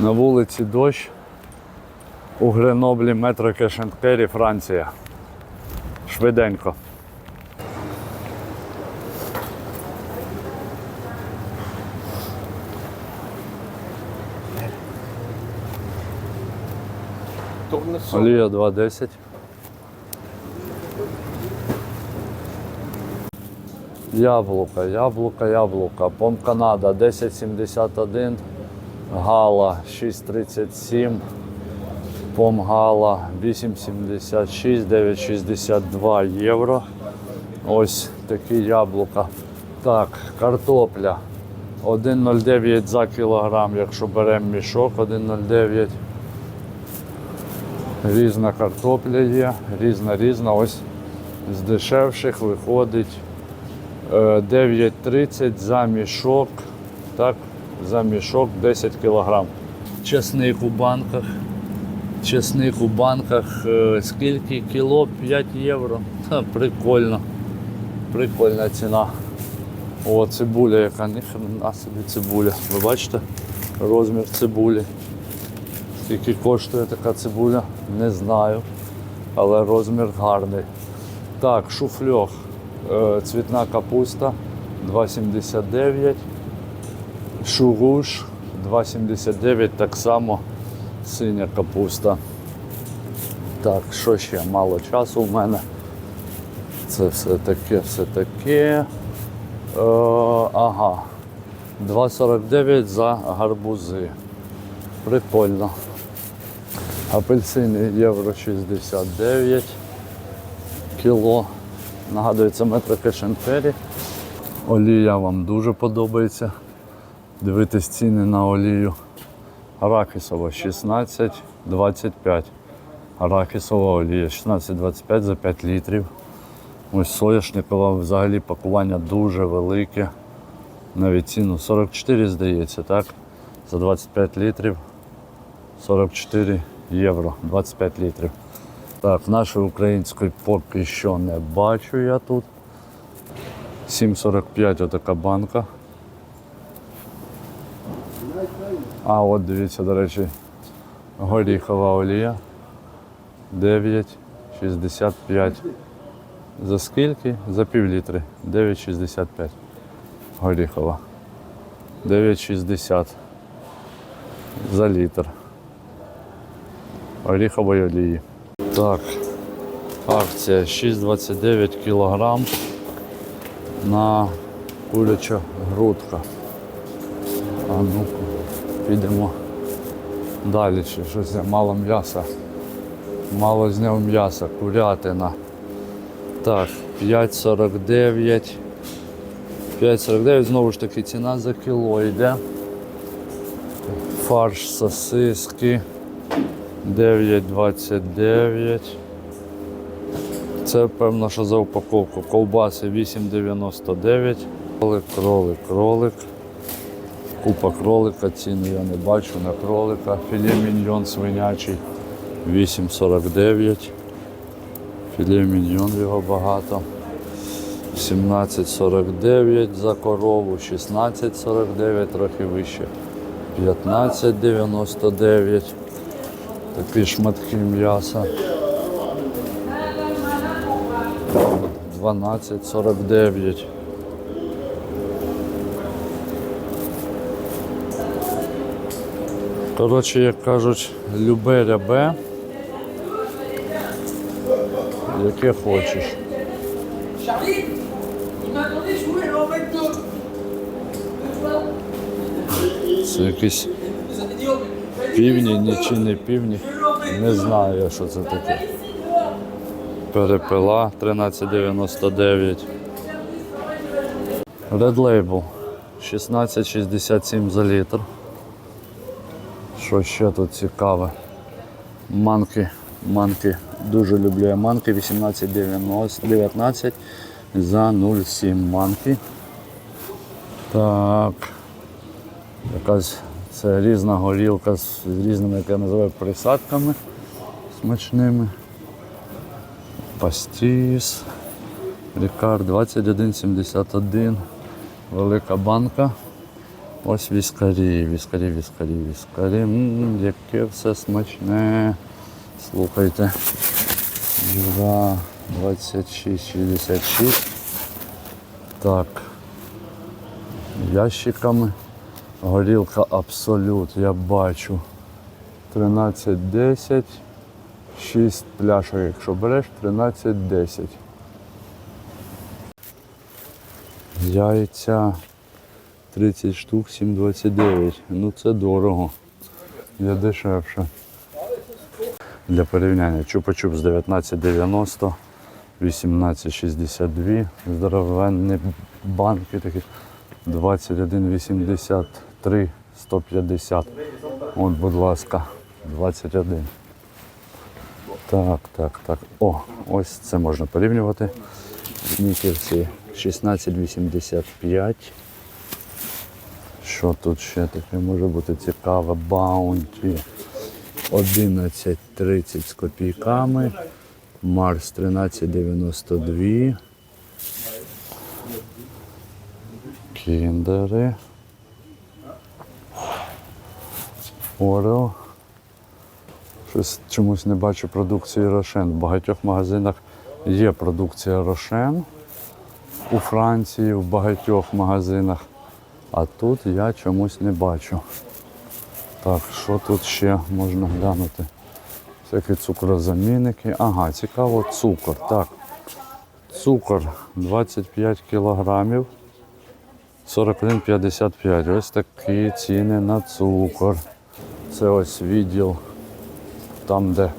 На вулиці дощ. У Греноблі метро Кешенкері, Франція. Швиденько. Олія 2,10. Яблука, яблука, яблука. Пом Канада 10,71. Гала 6,37. Пом Гала 8,76, 9,62 євро. Ось такі яблука. Так, картопля 1,09 за кілограм, якщо беремо мішок 1,09. Різна картопля є, різна різна. Ось з дешевших виходить е, 9,30 за мішок. Так, за мішок 10 кілограм. Чесник у банках. Чесник у банках е, скільки кіло? 5 євро. Ха, прикольно. Прикольна ціна. О, цибуля, яка ніхрена собі цибуля. Ви бачите? Розмір цибулі. Скільки коштує така цибуля, не знаю. Але розмір гарний. Так, шуфльох. Е, Цвітна капуста 2,79. Шуруш 2,79, так само синя капуста. Так, що ще? Мало часу у мене. Це все таке, все таке. Е, ага. 2,49 за гарбузи. Прикольно. Апельсини євро 69 кіло. Нагадую, це метро Кешенфері. Олія вам дуже подобається. Дивитись ціни на олію. Арахісова 16,25. Арахісова олія 16,25 за 5 літрів. Ось соняшникова взагалі пакування дуже велике. Навіть ціну 44, здається, так? За 25 літрів 44 євро, 25 літрів. Так, нашої української поки що не бачу я тут. 7,45 отака банка. А от дивіться, до речі, горіхова олія 9,65. За скільки? За пів літри. 9,65. Горіхова. 9,60 за літр. Оріхової олії. Так, акція 6,29 кг на куряча грудка. А ну підемо далі. Щось я- мало м'яса. Мало зняв м'яса, курятина. Так, 5,49. 5,49, знову ж таки ціна за кіло йде. Фарш сосиски 9,29. Це певно, що за упаковку. Ковбаси 8,99. Кролик, кролик, кролик. Купа кролика, ціну я не бачу на кролика. Філе міньйон свинячий 8,49. Філе міньйон його багато. 17,49 за корову, 16,49, трохи вище. 15,99. Такі шматки м'яса. 12,49. Коротше, як кажуть, любе рябе, яке хочеш. Це mais- півні, ні не півні. Не знаю я, що це таке. Перепила 13,99. Red Label 16,67 за літр. Що ще тут цікаве? Манки. Манки. Дуже люблю я манки. 18,19 за 0,7 манки. Так. Якась це різна горілка з різними, як я називаю, присадками смачними. Пастіс. Рікар 21,71. Велика банка. Ось віскарі, віскарі, віскарі, віскарі. М, яке все смачне. Слухайте. Юра 26,66. Так. Ящиками. Горілка Абсолют, я бачу. 13,10. 6 пляшок, якщо береш, 13,10. Яйця 30 штук, 7,29. Ну це дорого. Є дешевше. Для порівняння чупа-чуп з 19,90, 18,62. Здоровенні банки такі 21,83, 150. От, будь ласка, 21. Так, так, так. О, ось це можна порівнювати. Снікерси 16,85. Що тут ще таке може бути цікаве? Баунті 11,30 з копійками. Марс 13,92. Кіндери. Орео. Щось чомусь не бачу продукції Рошен. В багатьох магазинах є продукція Рошен у Франції, в багатьох магазинах. А тут я чомусь не бачу. Так, що тут ще можна глянути? Всякі цукрозамінники. Ага, цікаво, цукор. Так. Цукор 25 кілограмів. 41,55. Ось такі ціни на цукор. Це ось відділ, там, де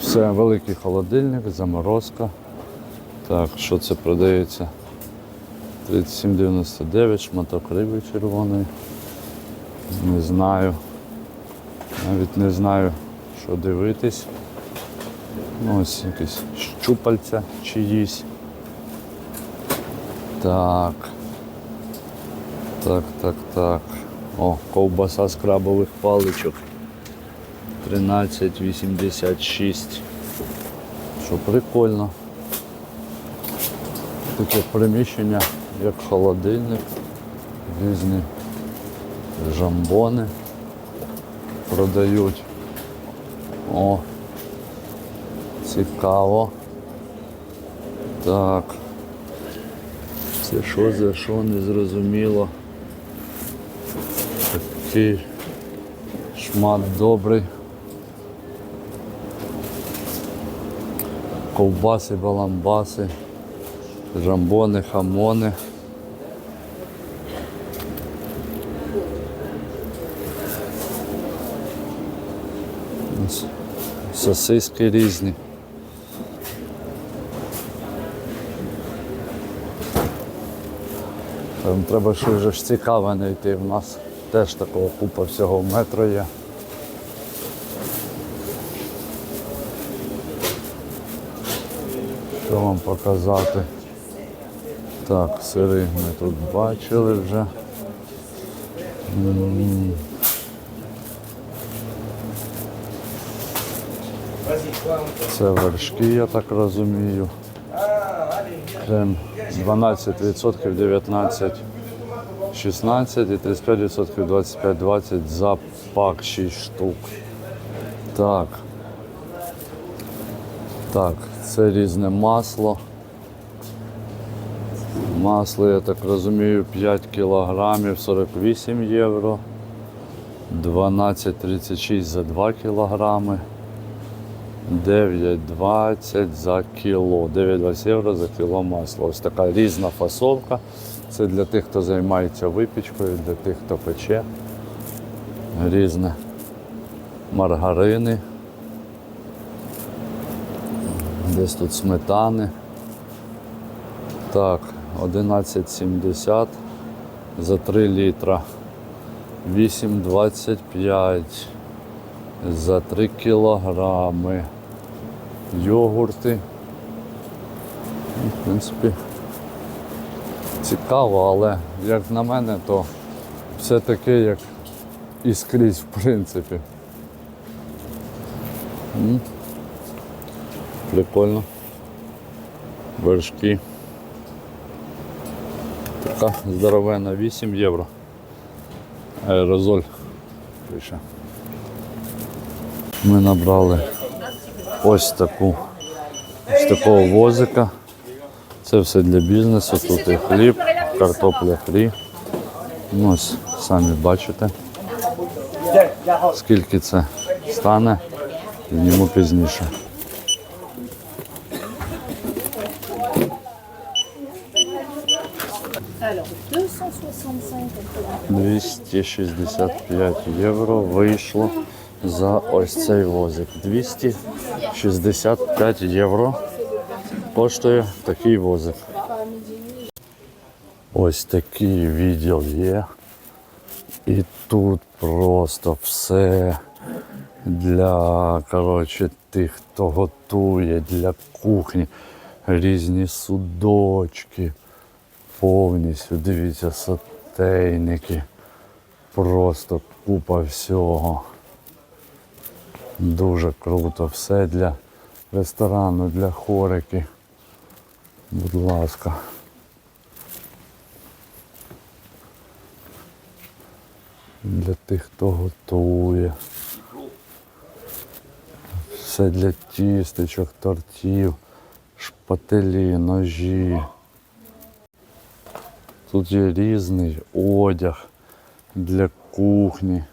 все, великий холодильник, заморозка. Так, що це продається? 37,99, шматок риби червоної. Не знаю. Навіть не знаю, що дивитись. Ну, ось якісь щупальця чиїсь. Так. Так, так, так. О, ковбаса з крабових паличок. 13,86. Що прикольно. Таке приміщення, як холодильник, різні жамбони продають. О, цікаво. Так. Це що за що, не зрозуміло. Такий шмат добрий. Ковбаси, баламбаси, жамбони, хамони. Сосиски різні. Там треба щось вже ж цікаве знайти. В нас теж такого купа всього метро є. Що вам показати? Так, сири ми тут бачили вже. М. Це вершки, я так розумію. Крем 12%, 19, 16 і 35%, 25, 20 за пак 6 штук. Так. Так, це різне масло. Масло, я так розумію, 5 кілограмів 48 євро. 12,36 за 2 кілограми. 9,20 за кіло. 9,20 євро за кіло масла. Ось така різна фасовка. Це для тих, хто займається випічкою, для тих, хто пече. Різне маргарини. Десь тут сметани. Так, 11,70 за 3 літра. 8,25 за 3 кілограми. Йогурти. В принципі, цікаво, але як на мене, то все таке, як і скрізь, в принципі. М. Прикольно. Вершки. Така здоровена 8 євро. Аерозоль. Пише. Ми набрали ось таку ось такого возика. Це все для бізнесу. Тут і хліб, картопля фрі. Ну, ось самі бачите. Скільки це стане, зніму пізніше. Alors, 265 265 євро вийшло за ось цей возик. 265 євро коштує такий возик. Ось такий відділ є. І тут просто все для коротше, тих, хто готує, для кухні. Різні судочки. Повністю, дивіться, сотейники. Просто купа всього. Дуже круто. Все для ресторану, для хорики. Будь ласка. Для тих, хто готує. Все для тістечок, тортів, шпателі, ножі. Тут є різний одяг для кухні.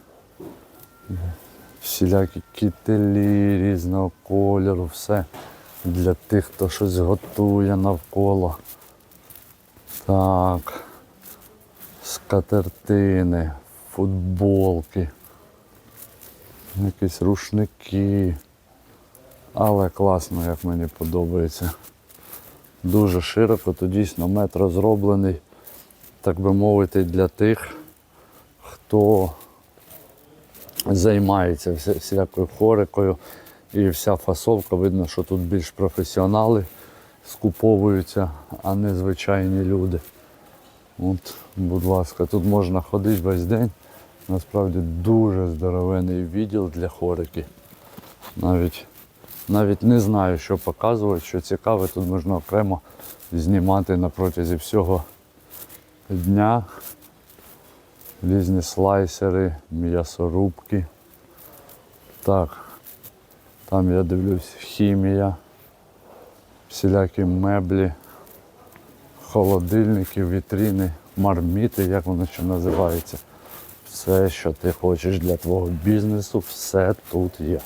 Всілякі кителі різного кольору, все для тих, хто щось готує навколо. Так. Скатертини, футболки, якісь рушники. Але класно, як мені подобається. Дуже широко, то дійсно мет розроблений, так би мовити, для тих, хто займається всякою хорикою. І вся фасовка, видно, що тут більш професіонали скуповуються, а не звичайні люди. От, будь ласка, тут можна ходити весь день. Насправді дуже здоровений відділ для хорики. Навіть, навіть не знаю, що показувати, що цікаве, тут можна окремо знімати на протязі всього дня. Різні слайсери, м'ясорубки. Так, там я дивлюсь хімія, всілякі меблі, холодильники, вітріни, марміти, як воно ще називається. Все, що ти хочеш для твого бізнесу, все тут є.